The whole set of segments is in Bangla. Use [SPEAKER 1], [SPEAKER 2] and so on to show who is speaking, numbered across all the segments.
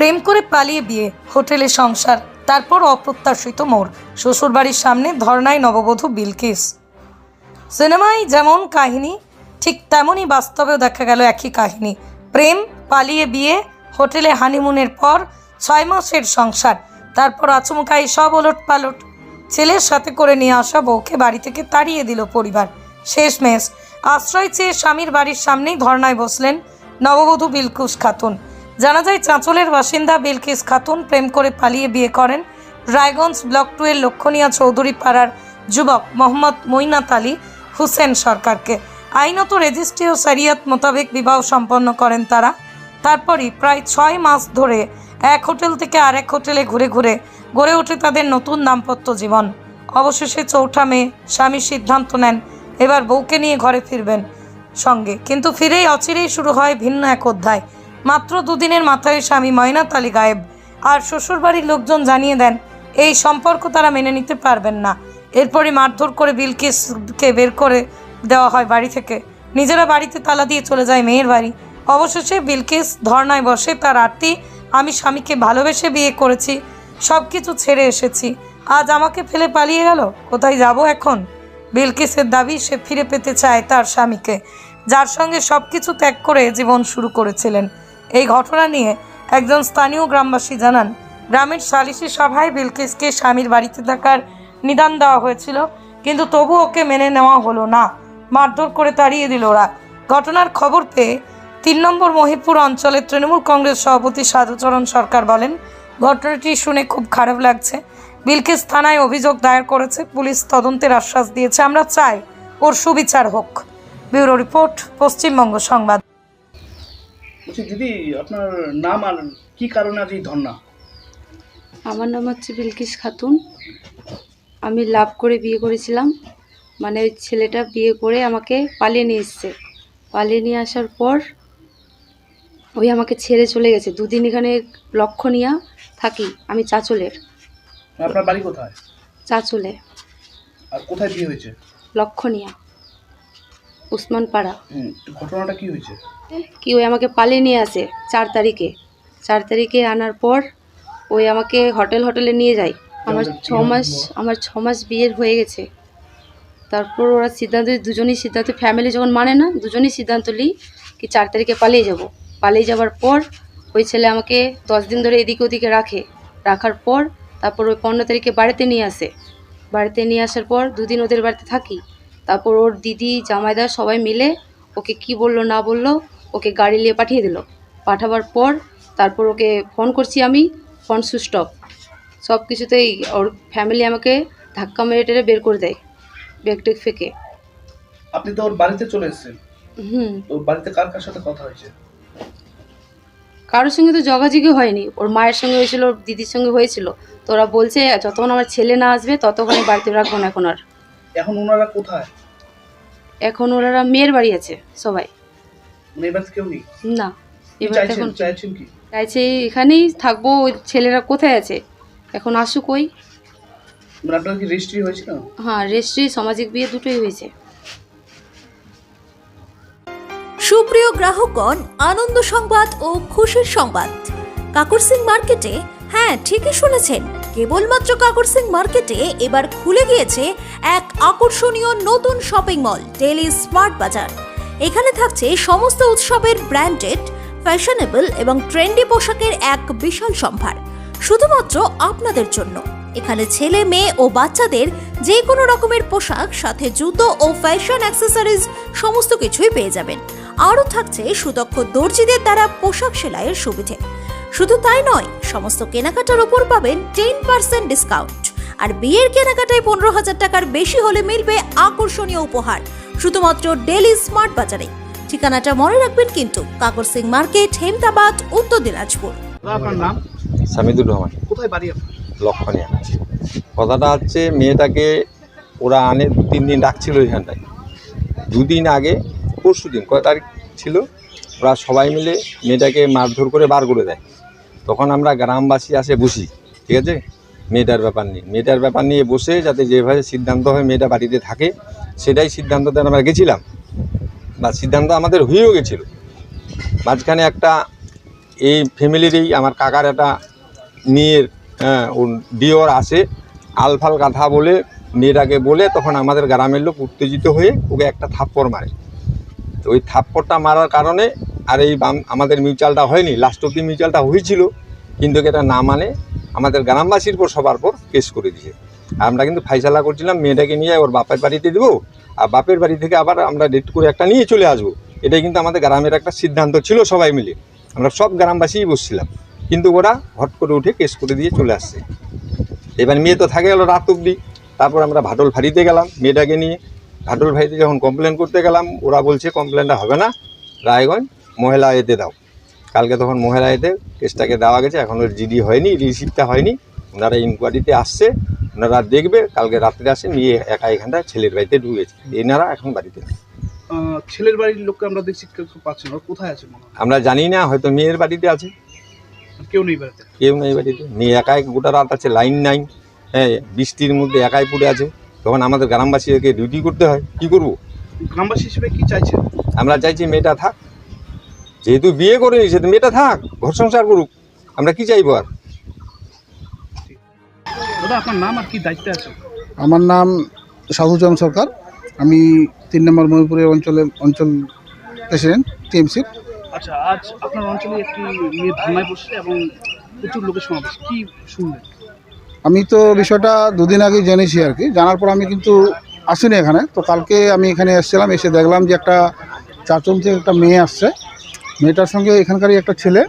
[SPEAKER 1] প্রেম করে পালিয়ে বিয়ে, হোটেলে সংসার, তারপর অপ্রত্যাশিত মোড়, শ্বশুরবাড়ির সামনে ধর্নায় নববধূ বিলকিস সিনেমায় যেমন কাহিনী, ঠিক তেমনই বাস্তবেও দেখা গেল একই কাহিনী। প্রেম, পালিয়ে বিয়ে, হোটেলে হানিমুনের পর ছয় মাসের সংসার, তারপর আচমকাই সব ওলট পালট ছেলের সাথে করে নিয়ে আসা বউকে বাড়ি থেকে তাড়িয়ে দিল পরিবার। শেষমেশ আশ্রয় চেয়ে স্বামীর বাড়ির সামনেই ধর্নায় বসলেন নববধূ বিলকুস খাতুন। জানা যায়, চাঁচলের বাসিন্দা বিলকিস খাতুন প্রেম করে পালিয়ে বিয়ে করেন রায়গঞ্জ ব্লক টু এর লক্ষণীয় চৌধুরী পাড়ার যুবক মোহাম্মদ মইনাত আলী হুসেন সরকারকে। আইনত রেজিস্ট্রি ও শরিয়ত মোতাবেক বিবাহ সম্পন্ন করেন তারা। তারপরই প্রায় ছয় মাস ধরে এক হোটেল থেকে আরেক হোটেলে ঘুরে ঘুরে গড়ে ওঠে তাদের নতুন দাম্পত্য জীবন। অবশেষে চৌঠা মেয়ে স্বামী সিদ্ধান্ত নেন, এবার বউকে নিয়ে ঘরে ফিরবেন সঙ্গে। কিন্তু ফিরেই অচিরেই শুরু হয় ভিন্ন এক অধ্যায়। মাত্র দুদিনের মাথায় স্বামী ময়নাত আলী গায়েব। আর শ্বশুরবাড়ির লোকজন জানিয়ে দেন, এই সম্পর্ক তারা মেনে নিতে পারবেন না। এরপরই মারধর করে বিলকিসকে বের করে দেওয়া হয় বাড়ি থেকে। নিজেরা বাড়িতে তালা দিয়ে চলে যায় মেয়ের বাড়ি। অবশেষে বিলকিস ধর্নায় বসে, তার আরতি, আমি স্বামীকে ভালোবেসে বিয়ে করেছি সব কিছু ছেড়ে এসেছি। আজ আমাকে ফেলে পালিয়ে গেল, কোথায় যাব এখন? বিলকিসের দাবি, সে ফিরে পেতে চায় তার স্বামীকে, যার সঙ্গে সব কিছু ত্যাগ করে জীবন শুরু করেছিলেন। এই ঘটনা নিয়ে একজন স্থানীয় গ্রামবাসী জানান, গ্রামের সালিশি সভায় বিলকিসকে স্বামীর বাড়িতে থাকার নিদান দেওয়া হয়েছিল, কিন্তু তবু ওকে মেনে নেওয়া হলো না। মারধর করে তাড়িয়ে দিল ওরা। ঘটনার খবর পেয়ে তিন নম্বর মহিপুর অঞ্চলের তৃণমূল কংগ্রেস সভাপতি সাধুচরণ সরকার বলেন, ঘটনাটি শুনে খুব খারাপ লাগছে। বিলকিস থানায় অভিযোগ দায়ের করেছে, পুলিশ তদন্তের আশ্বাস দিয়েছে, আমরা চাই ওর সুবিচার হোক। ব্যুরো রিপোর্ট, পশ্চিমবঙ্গ সংবাদ।
[SPEAKER 2] বলছি দিদি আপনার নাম আর কি কারণে আজ এই ধর্না
[SPEAKER 3] আমার নাম হচ্ছে বিলকিস খাতুন। আমি লাভ করে বিয়ে করেছিলাম। মানে ওই ছেলেটা বিয়ে করে আমাকে পালিয়ে নিয়ে এসছে। পালিয়ে নিয়ে আসার পর ওই আমাকে ছেড়ে চলে গেছে। দুদিন এখানে লক্ষণীয়া থাকি আমি চাচলের।
[SPEAKER 2] আপনার বাড়ি কোথায়?
[SPEAKER 3] চাচলে।
[SPEAKER 2] আর কোথায় বিয়ে হয়েছে?
[SPEAKER 3] লক্ষণীয়া। উসমানপাড়া
[SPEAKER 2] পাড়া। ঘটনাটা কি হয়েছে?
[SPEAKER 3] কি ওই আমাকে পালিয়ে নিয়ে আসে চার তারিখে। চার তারিখে আনার পর ওই আমাকে হোটেল হোটেলে নিয়ে যায়। আমার ছ মাস আমার ছ মাস বিয়ের হয়ে গেছে। তারপর ওরা সিদ্ধান্ত দুজনেই সিদ্ধান্ত ফ্যামিলি যখন মানে না দুজনেই সিদ্ধান্ত নিই কি চার তারিখে পালিয়ে যাব। পালিয়ে যাওয়ার পর ওই ছেলে আমাকে দশ দিন ধরে এদিকে ওদিকে রাখে। রাখার পর তারপর ওই পনেরো তারিখে বাড়িতে নিয়ে আসে। বাড়িতে নিয়ে আসার পর দুদিন ওদের বাড়িতে থাকি। তারপর ওর দিদি জামাইদার সবাই মিলে ওকে কি বলল না বলল ওকে গাড়ি নিয়ে পাঠিয়ে দিল। পাঠাবার পর তারপর ওকে ফোন করছি আমি ফোন সুইচ অফ। সব কিছুতেই ওর ফ্যামিলি আমাকে ধাক্কা মেরে টেরে বের করে দেয় ব্যাগ টেক ফেঁকে।
[SPEAKER 2] আপনি তো ওর বাড়িতে চলে এসেছেন।
[SPEAKER 3] হুম।
[SPEAKER 2] তো বাড়িতে কার কার সাথে কথা হয়েছে?
[SPEAKER 3] কারোর সঙ্গে তো যোগাযোগই হয়নি। ওর মায়ের সঙ্গে হয়েছিল ওর দিদির সঙ্গে হয়েছিল। তো ওরা বলছে যতক্ষণ আমার ছেলে না আসবে ততক্ষণ বাড়িতে রাখব না এখন আর।
[SPEAKER 2] এখন ওনারা কোথায়?
[SPEAKER 3] এখন ওরা মেয়ের বাড়ি আছে সবাই। না এবার এখন চাইছে এখানেই থাকব ওই ছেলেরা কোথায় আছে? এখন আসুক ওই।
[SPEAKER 2] মানে রেজিস্ট্রি
[SPEAKER 3] হ্যাঁ রেজিস্ট্রি সামাজিক বিয়ে দুটোই হয়েছে।
[SPEAKER 4] সুপ্রিয় গ্রাহকগণ আনন্দ সংবাদ ও খুশির সংবাদ। কাকর সিং মার্কেটে হ্যাঁ ঠিকই শুনেছেন। কেবলমাত্র কাকর সিং মার্কেটে এবার খুলে গিয়েছে এক আকর্ষণীয় নতুন শপিং মল ডেলি স্মার্ট বাজার এখানে থাকছে সমস্ত উৎসবের ব্র্যান্ডেড, ফ্যাশনেবল এবং ট্রেন্ডি পোশাকের এক বিশাল সম্ভার। শুধুমাত্র আপনাদের জন্য। এখানে ছেলে, মেয়ে ও বাচ্চাদের যে কোনো রকমের পোশাক, সাথে জুতো ও ফ্যাশন অ্যাক্সেসরিজ সমস্ত কিছুই পেয়ে যাবেন। আরও থাকছে সুদক্ষ দর্জিদের দ্বারা পোশাক সেলাইয়ের সুবিধে। শুধু তাই নয় সমস্ত কেনাকাটার ওপর পাবেন টেন পার্সেন্ট ডিসকাউন্ট আর বিয়ের কেনাকাটায় পনেরো হাজার টাকার বেশি হলে মিলবে আকর্ষণীয় উপহার শুধুমাত্র ডেলি স্মার্ট বাজারে ঠিকানাটা মনে রাখবেন কিন্তু কাকর সিং মার্কেট হেমদাবাদ উত্তর দিনাজপুর।
[SPEAKER 2] আপনার নাম?
[SPEAKER 5] সামিদুর রহমান।
[SPEAKER 2] কোথায় বাড়ি আপনার?
[SPEAKER 5] লক্ষণীয়। কথাটা হচ্ছে মেয়েটাকে ওরা আনে দু তিন দিন রাখছিল এখানটায় দুদিন আগে পরশু দিন কয় তারিখ ছিল? ওরা সবাই মিলে মেয়েটাকে মারধর করে বার করে দেয়। তখন আমরা গ্রামবাসী আসে বসি ঠিক আছে? মেয়েটার ব্যাপার নিয়ে। মেয়েটার ব্যাপার নিয়ে বসে যাতে যেভাবে সিদ্ধান্ত হয় মেয়েটা বাড়িতে থাকে সেটাই সিদ্ধান্ততে আমরা গেছিলাম। বা সিদ্ধান্ত আমাদের হয়েও গেছিল। মাঝখানে একটা এই ফ্যামিলিরই আমার কাকার একটা মেয়ের হ্যাঁ, ডিওর আসে। আলফাল কথা বলে মেয়েটাকে বলে তখন আমাদের গ্রামের লোক উত্তেজিত হয়ে ওকে একটা থাপ্পড় মারে। তো ওই থাপ্পড়টা মারার কারণে আর এই আমাদের মিউচুয়ালটা হয়নি লাস্ট অব্দি মিউচুয়ালটা হয়েছিল, কিন্তু এটা না মানে আমাদের গ্রামবাসীর পর সবার পর কেস করে দিয়েছে। আমরা কিন্তু ফাইসালা করছিলাম, মেয়েটাকে নিয়ে ওর বাপের বাড়িতে দেবো, আর বাপের বাড়ি থেকে আবার আমরা ডেট করে একটা নিয়ে চলে আসব। এটাই কিন্তু আমাদের গ্রামের একটা সিদ্ধান্ত ছিল সবাই মিলে। আমরা সব গ্রামবাসীই বসছিলাম, কিন্তু ওরা হট করে উঠে কেস করে দিয়ে চলে আসছে। এবার মেয়ে তো থাকে গেলো রাত অবধি, তারপর আমরা ভাটল ফাঁড়িতে গেলাম, মেয়েটাকে নিয়ে। ভাটল ফাঁড়িতে যখন কমপ্লেন করতে গেলাম, ওরা বলছে কমপ্লেনটা হবে না, রায়গঞ্জ মহিলা এতে দাও। কালকে তখন মহিলা এতে কেসটাকে দেওয়া গেছে এখন ওর জিডি হয়নি রিসিপ্টটা হয়নি। ওনারা ইনকোয়ারিতে আসছে ওনারা দেখবে কালকে রাত্রে আসে নিয়ে একা এখানটা ছেলের বাড়িতে ঢুকেছে। এনারা এখন বাড়িতে।
[SPEAKER 2] ছেলের বাড়ির লোককে আমরা দেখছি পাচ্ছি না কোথায় আছে
[SPEAKER 5] আমরা জানি না হয়তো মেয়ের বাড়িতে আছে।
[SPEAKER 2] কেউ নেই বাড়িতে?
[SPEAKER 5] কেউ নেই বাড়িতে। মেয়ে একাই গোটা রাত আছে লাইন নাই। হ্যাঁ বৃষ্টির মধ্যে একাই পড়ে আছে। তখন আমাদের গ্রামবাসীদেরকে ডিউটি করতে হয়। কি করব?
[SPEAKER 2] গ্রামবাসী হিসেবে কি চাইছে
[SPEAKER 5] আমরা চাইছি মেয়েটা থাক যেহেতু বিয়ে করেনি সেহেতু মেয়েটা থাক ঘর সংসার করুক। আমরা কি চাইব আর?
[SPEAKER 2] দাদা আপনার নাম আর কি দায়িত্বে আছে?
[SPEAKER 6] আমার নাম সাধুচরণ সরকার। আমি তিন নম্বর মহিপুরের অঞ্চলের অঞ্চল প্রেসিডেন্ট টিএমসির
[SPEAKER 2] আচ্ছা আজ আপনার অঞ্চলে একটি মেয়ে ধারণায় বসছে এবং প্রচুর লোকের সমাবেশ। কি শুনলেন?
[SPEAKER 6] আমি তো বিষয়টা দুদিন আগে জেনেছি আর কি। জানার পর আমি কিন্তু আসিনি এখানে। তো কালকে আমি এখানে এসেছিলাম এসে দেখলাম যে একটা চারজন থেকে একটা মেয়ে আসছে। মেয়েটার সঙ্গে এখানকারই একটা ছেলে।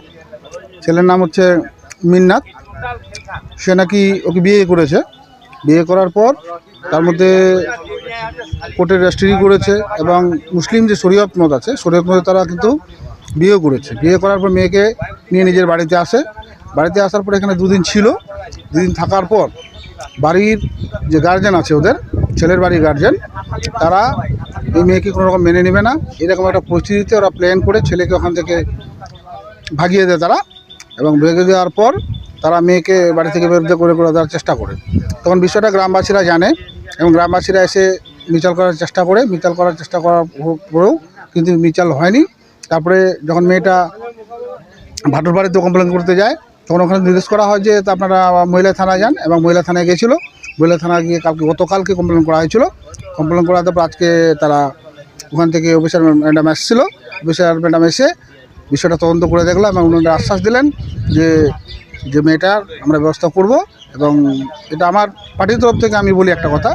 [SPEAKER 6] ছেলের নাম হচ্ছে মিন্নাত। সে নাকি ওকে বিয়ে করেছে। বিয়ে করার পর তার মধ্যে কোর্টের রেজিস্ট্রি করেছে এবং মুসলিম যে শরীয়ত মত আছে, শরীয়ত মতে তারা কিন্তু বিয়ে করেছে। বিয়ে করার পর মেয়েকে নিয়ে নিজের বাড়িতে আসে। বাড়িতে আসার পর এখানে দুদিন ছিল। দুদিন থাকার পর বাড়ির যে গার্জেন আছে ওদের, ছেলের বাড়ির গার্জেন তারা এই মেয়েকে কোনো রকম মেনে নেবে না। এরকম একটা পরিস্থিতিতে ওরা প্ল্যান করে ছেলেকে ওখান থেকে ভাগিয়ে দেয় তারা এবং ভেগে দেওয়ার পর তারা মেয়েকে বাড়ি থেকে বেরোতে করে করে দেওয়ার চেষ্টা করে। তখন বিষয়টা গ্রামবাসীরা জানে এবং গ্রামবাসীরা এসে মিচাল করার চেষ্টা করে। মিচাল করার চেষ্টা করার পরেও কিন্তু মিচাল হয়নি। তারপরে যখন মেয়েটা ভাটুর বাড়িতে কমপ্লেন করতে যায়, তখন ওখানে নির্দেশ করা হয় যে আপনারা মহিলা থানায় যান এবং মহিলা থানায় গিয়েছিল। মহিলা থানায় গিয়ে কালকে, গতকালকে কমপ্লেন করা হয়েছিল। কমপ্লেন করার পর আজকে তারা ওখান থেকে অফিসার ম্যাডাম এসেছিল অফিসার ম্যাডাম এসে বিষয়টা তদন্ত করে দেখলাম এবং ওনারা আশ্বাস দিলেন যে যে মেয়েটার আমরা ব্যবস্থা করব এবং এটা আমার পার্টির তরফ থেকে আমি বলি একটা কথা,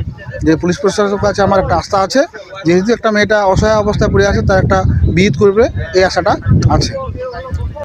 [SPEAKER 6] যে পুলিশ প্রশাসনের কাছে আমার একটা আস্থা আছে। যেহেতু একটা মেয়েটা অসহায় অবস্থায় পড়ে আছে, তার একটা বিহিত করবে, এই আশাটা আছে।